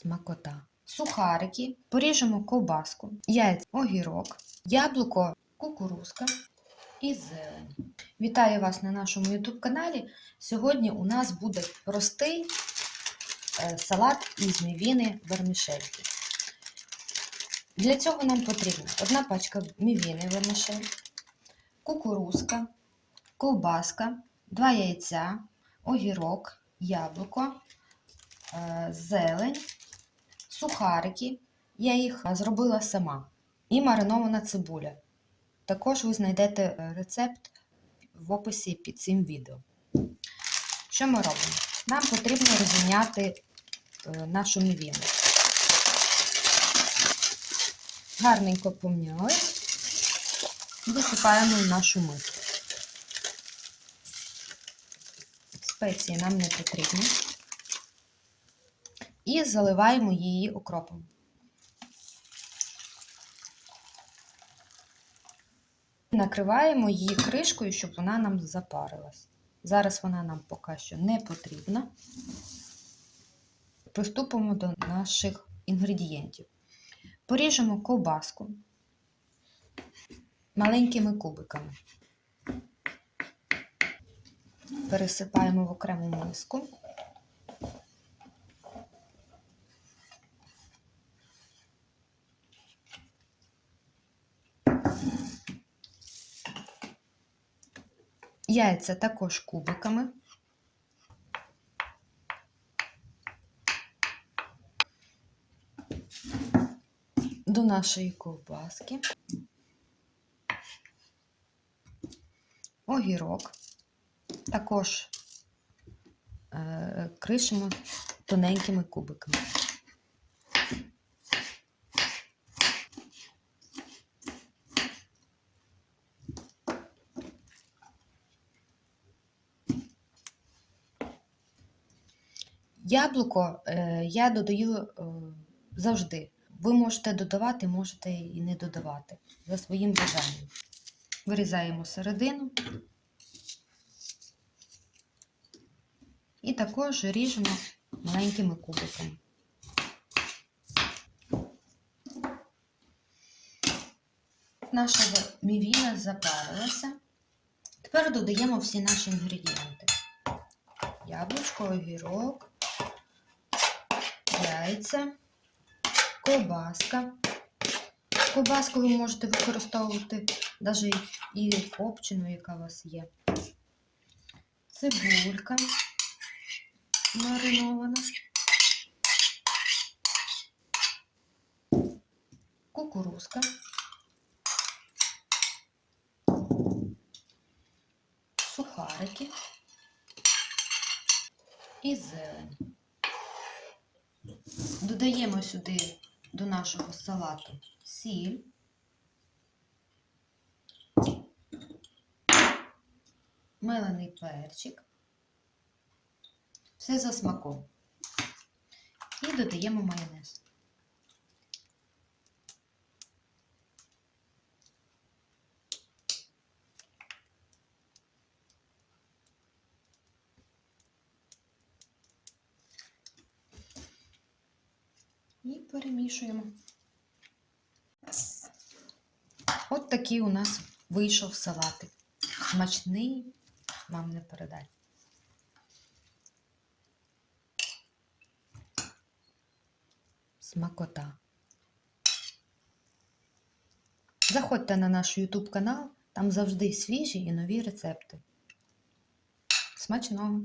Смакота. Сухарики, поріжемо ковбаску, яйця, огірок, яблуко, кукурузка і зелень. Вітаю вас на нашому YouTube каналі. Сьогодні у нас буде простий е, салат із мівіни вермішельки. Для цього нам потрібна одна пачка мівіни вермішель, кукурузка, ковбаска, два яйця, огірок, яблуко, е, зелень, сухарики. Я їх зробила сама. І маринована цибуля. Також ви знайдете е, рецепт в описі під цим відео. Що ми робимо? Нам потрібно розім'яти е, нашу мівіну. Гарненько помняли. Висипаємо в нашу миску. Спеції нам не потрібні. І заливаємо її окропом. Накриваємо її кришкою, щоб вона нам запарилась. Зараз вона нам поки що не потрібна. Приступимо до наших інгредієнтів. Поріжемо ковбаску маленькими кубиками. Пересипаємо в окрему миску. Яйця також кубиками. До нашої ковбаски. Огірок. Також е, кришимо тоненькими кубиками. Яблуко е, я додаю е, завжди. Ви можете додавати, можете і не додавати за своїм бажанням. Вирізаємо середину і також ріжемо маленькими кубиками. Наша мівіна запарилася. Тепер додаємо всі наші інгредієнти: яблучко, огірок, яйця, ковбаска. Ковбаску ви можете використовувати навіть і копчену, яка у вас є. Цибулька маринована. Кукурузка. Сухарики і зелень. Додаємо сюди до нашого салату сіль. Мелений перчик. Все за смаком. І додаємо майонез. І перемішуємо. От такий у нас вийшов салатик. Смачний вам не передать. Смакота. Заходьте на наш YouTube канал, там завжди свіжі і нові рецепти. Смачного!